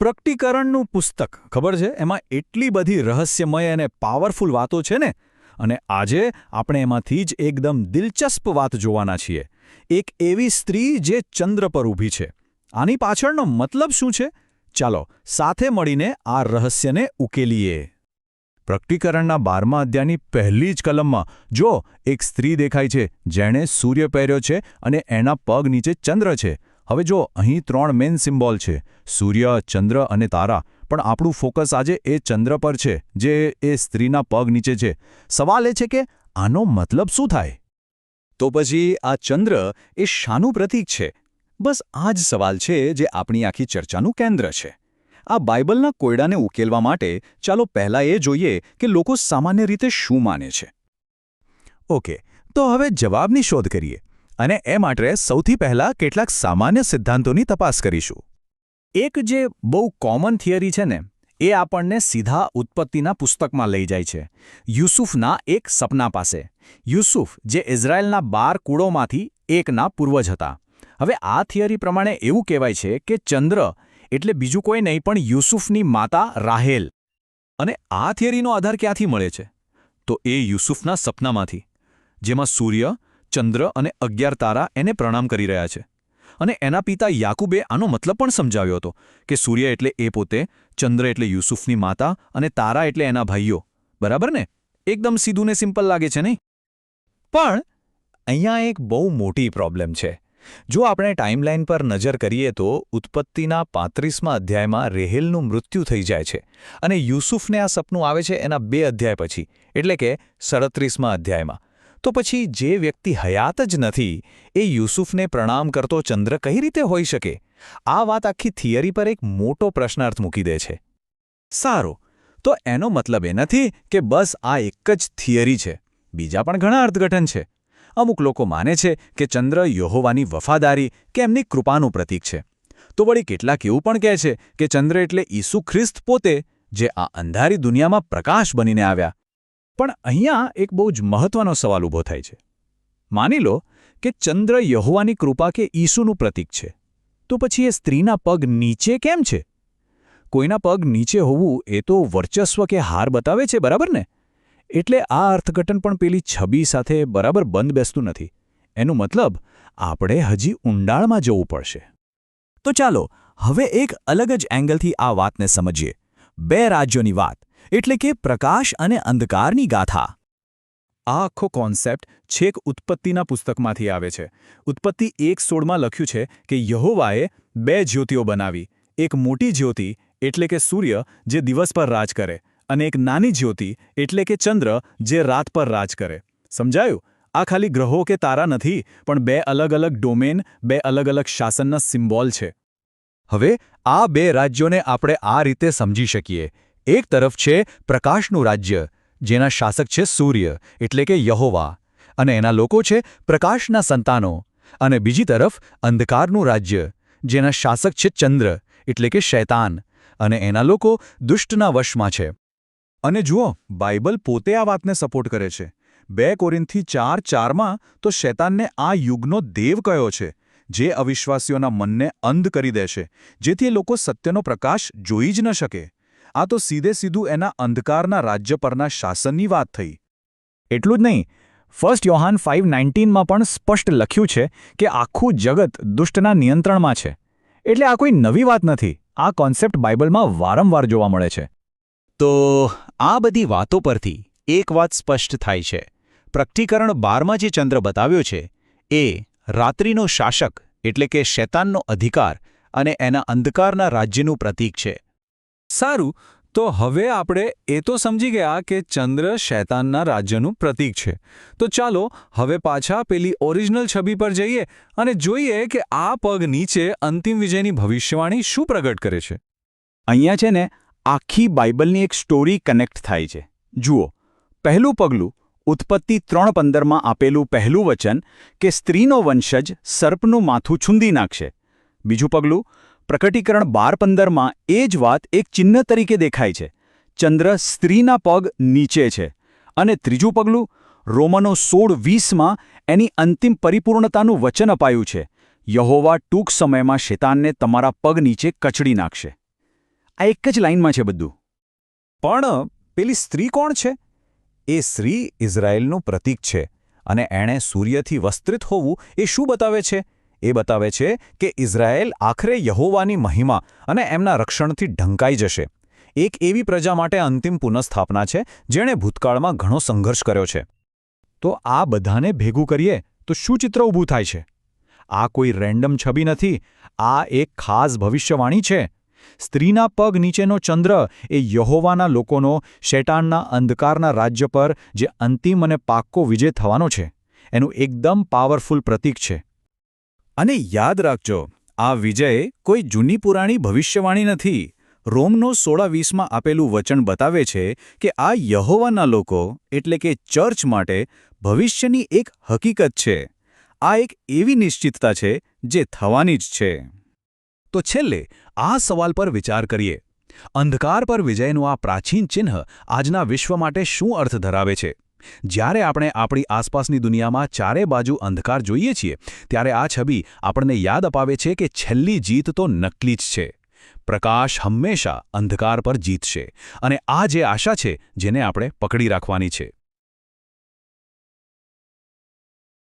પ્રકટીકરણનું પુસ્તક. ખબર છે? એમાં એટલી બધી રહસ્યમય અને પાવરફુલ વાતો છે ને? અને આજે આપણે એમાંથી જ એકદમ દિલચસ્પ વાત જોવાના છીએ. એક એવી સ્ત્રી જે ચંદ્ર પર ઊભી છે. આની પાછળનો મતલબ શું છે? ચાલો, સાથે મળીને આ રહસ્યને ઉકેલીએ. પ્રકટીકરણના બારમા અધ્યાયની પહેલી જ કલમમાં, જો એક સ્ત્રી દેખાય છે, જેણે સૂર્ય પહેર્યો છે અને એના પગ નીચે ચંદ્ર છે હવે જો અહીં ત્રણ મેન સિમ્બોલ છે, સૂર્ય, ચંદ્ર અને તારા, પણ આપણું ફોકસ આજે એ ચંદ્ર પર છે, જે એ સ્ત્રીના પગ નીચે છે. સવાલ એ છે કે આનો મતલબ શું થાય? તો પછી આ ચંદ્ર એ શાનું પ્રતીક છે? બસ આ જ સવાલ છે જે આપણી આખી ચર્ચાનું કેન્દ્ર છે. આ બાઇબલના કોયડાને ઉકેલવા માટે ચાલો પહેલાં એ જોઈએ કે લોકો સામાન્ય રીતે શું માને છે. ઓકે, તો હવે જવાબની શોધ કરીએ. અને એ માટે સૌથી પહેલાં કેટલાક સામાન્ય સિદ્ધાંતોની તપાસ કરીશું. એક જે બહુ કોમન થિયરી છે ને, એ આપણને સીધા ઉત્પત્તિના પુસ્તકમાં લઈ જાય છે. યુસુફના એક સપના પાસે. યુસુફ જે ઇઝરાયેલના બાર કુળોમાંથી એકના પૂર્વજ હતા. હવે આ થિયરી પ્રમાણે એવું કહેવાય છે કે ચંદ્ર એટલે બીજું કોઈ નહીં પણ યુસુફની માતા રાહેલ. અને આ થિયરીનો આધાર ક્યાંથી મળે છે? તો એ યુસુફના સપનામાંથી. જેમાં સૂર્ય ચંદ્ર અને અગિયાર તારા એને પ્રણામ કરી રહ્યા છે. અને એના પિતા યાકુબે આનો મતલબ પણ સમજાવ્યો હતો કે સૂર્ય એટલે એ પોતે, ચંદ્ર એટલે યુસુફની માતા અને તારા એટલે એના ભાઈઓ. બરાબર ને? એકદમ સીધું ને સિમ્પલ લાગે છે નહીં? પણ અહીંયા એક બહુ મોટી પ્રોબ્લેમ છે. જો આપણે ટાઈમલાઈન પર નજર કરીએ તો ઉત્પત્તિના પાંત્રીસમાં અધ્યાયમાં રેહેલનું મૃત્યુ થઈ જાય છે અને યુસુફને આ સપનું આવે છે એના બે અધ્યાય પછી. એટલે કે સડત્રીસમાં અધ્યાયમાં. તો પછી જે વ્યક્તિ હયાત જ નથી, એ યુસુફને પ્રણામ કરતો ચંદ્ર કઈ રીતે હોઈ શકે? આ વાત આખી થિયરી પર એક મોટો પ્રશ્નાર્થ મૂકી દે છે. સારું, તો એનો મતલબ એ નથી કે બસ આ એક જ થિયરી છે. બીજા પણ ઘણા અર્થઘટન છે. અમુક લોકો માને છે કે ચંદ્ર યહોવાની વફાદારી કે એમની કૃપાનું પ્રતીક છે. તો વળી કેટલાક એવું પણ કહે છે કે ચંદ્ર એટલે ઈસુ ખ્રિસ્ત પોતે, જે આ અંધારી દુનિયામાં પ્રકાશ બનીને આવ્યા. પણ અહીંયા એક બહુ જ મહત્વનો સવાલ ઊભો થાય છે. માની લો કે ચંદ્ર યહોવાની કૃપા કે ઈસુનું પ્રતીક છે, તો પછી એ સ્ત્રીના પગ નીચે કેમ છે? કોઈના પગ નીચે હોવું એ તો વર્ચસ્વ કે હાર બતાવે છે, બરાબર ને? એટલે આ અર્થઘટન પણ પેલી છબી સાથે બરાબર બંધ બેસતું નથી. એનું મતલબ આપણે હજી ઊંડાણમાં જવું પડશે. તો ચાલો, હવે એક અલગ જ એંગલથી આ વાતને સમજીએ. બે રાજ્યોની વાત. એટલે કે પ્રકાશ અને અંધકારની ગાથા. આ આખો કોન્સેપ્ટ છેક ઉત્પત્તિના પુસ્તકમાંથી આવે છે. ઉત્પત્તિ એક સોળમાં લખ્યું છે કે યહોવાએ બે જ્યોતિઓ બનાવી. એક મોટી જ્યોતિ, એટલે કે સૂર્ય, જે દિવસ પર રાજ કરે, અને એક નાની જ્યોતિ, એટલે કે ચંદ્ર, જે રાત પર રાજ કરે. સમજાયું? આ ખાલી ગ્રહો કે તારા નથી, પણ બે અલગ અલગ ડોમેન, બે અલગ અલગ શાસનના સિમ્બોલ છે. હવે આ બે રાજ્યોને આપણે આ રીતે સમજી શકીએ. એક તરફ છે પ્રકાશનું રાજ્ય, જેના શાસક છે સૂર્ય, એટલે કે યહોવા, અને એના લોકો છે પ્રકાશના સંતાનો, અને બીજી તરફ અંધકારનું રાજ્ય, જેના શાસક છે ચંદ્ર, એટલે કે શૈતાન, અને એના લોકો દુષ્ટના વશમાં છે. અને જુઓ, બાઇબલ પોતે આ વાતને સપોર્ટ કરે છે. બે કોરિનથી ચાર ચારમાં તો શૈતાનને આ યુગનો દેવ કયો છે, જે અવિશ્વાસીઓના મનને અંધ કરી દેશે જેથી એ લોકો સત્યનો પ્રકાશ જોઈ જ ન શકે. આ તો સીધે સીધું એના અંધકારના રાજ્ય પરના શાસનની વાત થઈ. એટલું જ નહીં ફર્સ્ટ યોહાન ફાઇવ નાઇન્ટીનમાં પણ સ્પષ્ટ લખ્યું છે કે આખું જગત દુષ્ટના નિયંત્રણમાં છે. એટલે આ કોઈ નવી વાત નથી, આ કોન્સેપ્ટ બાઇબલમાં વારંવાર જોવા મળે છે. તો આ બધી વાતો પરથી એક વાત સ્પષ્ટ થાય છે. પ્રકટીકરણ બારમાં જે ચંદ્ર બતાવ્યો છે, એ રાત્રિનો શાસક એટલે કે શૈતાનનો અધિકાર અને એના અંધકારના રાજ્યનું પ્રતીક છે. સારું, તો હવે આપણે એ તો સમજી ગયા કે ચંદ્ર શૈતાનના રાજ્યનું પ્રતીક છે. તો ચાલો, હવે પાછા પેલી ઓરિજિનલ છબી પર જઈએ અને જોઈએ કે આ પગ નીચે અંતિમ વિજયની ભવિષ્યવાણી શું પ્રગટ કરે છે. અહીંયા છે ને, આખી બાઇબલની એક સ્ટોરી કનેક્ટ થાય છે. જુઓ, પહેલું પગલું, ઉત્પત્તિ ત્રણ પંદરમાં આપેલું પહેલું વચન કે સ્ત્રીનો વંશજ સર્પનું માથું છૂંદી નાખશે. બીજું પગલું પ્રકટીકરણ બાર પંદરમાં એ જ વાત એક ચિહ્ન તરીકે દેખાય છે. ચંદ્ર સ્ત્રીના પગ નીચે છે અને ત્રીજું પગલું, રોમનો સોળ વીસમાં એની અંતિમ પરિપૂર્ણતાનું વચન અપાયું છે. યહોવા ટૂંક સમયમાં શેતાનને તમારા પગ નીચે કચડી નાખશે. આ એક જ લાઇનમાં છે બધું. પણ, પેલી સ્ત્રી કોણ છે? એ સ્ત્રી ઇઝરાયેલનું પ્રતીક છે અને એણે સૂર્યથી વસ્ત્રિત હોવું એ શું બતાવે છે? એ બતાવે છે કે ઇઝરાયેલ આખરે યહોવાની મહિમા અને એમના રક્ષણથી ઢંકાઈ જશે. એક એવી પ્રજા માટે અંતિમ પુનઃસ્થાપના છે જેણે ભૂતકાળમાં ઘણો સંઘર્ષ કર્યો છે. તો આ બધાને ભેગું કરીએ તો શું ચિત્ર ઊભું થાય છે? આ કોઈ રેન્ડમ છબી નથી, આ એક ખાસ ભવિષ્યવાણી છે. સ્ત્રીના પગ નીચેનો ચંદ્ર એ યહોવાના લોકોનો શેટાનના અંધકારના રાજ્ય પર જે અંતિમ અને પાક્કો વિજય થવાનો છે. એનું એકદમ પાવરફુલ પ્રતીક છે. અને યાદ રાખજો, આ વિજય કોઈ જૂની પુરાણી ભવિષ્યવાણી નથી. રોમનો સોળા વીસમાં આપેલું વચન બતાવે છે કે આ યહોવાના લોકો, એટલે કે ચર્ચ માટે, ભવિષ્યની એક હકીકત છે. આ એક એવી નિશ્ચિતતા છે જે થવાની જ છે. તો છેલ્લે, આ સવાલ પર વિચાર કરીએ. અંધકાર પર વિજયનું આ પ્રાચીન ચિહ્ન આજના વિશ્વ માટે શું અર્થ ધરાવે છે? જ્યારે આપણે આપણી આસપાસની દુનિયામાં ચારે બાજુ અંધકાર જોઈએ છીએ, ત્યારે આ છબી આપણને યાદ અપાવે છે કે છેલ્લી જીત તો નકલી જ છે. પ્રકાશ હંમેશા અંધકાર પર જીતશે અને આ જે આશા છે, જેને આપણે પકડી રાખવાની છે.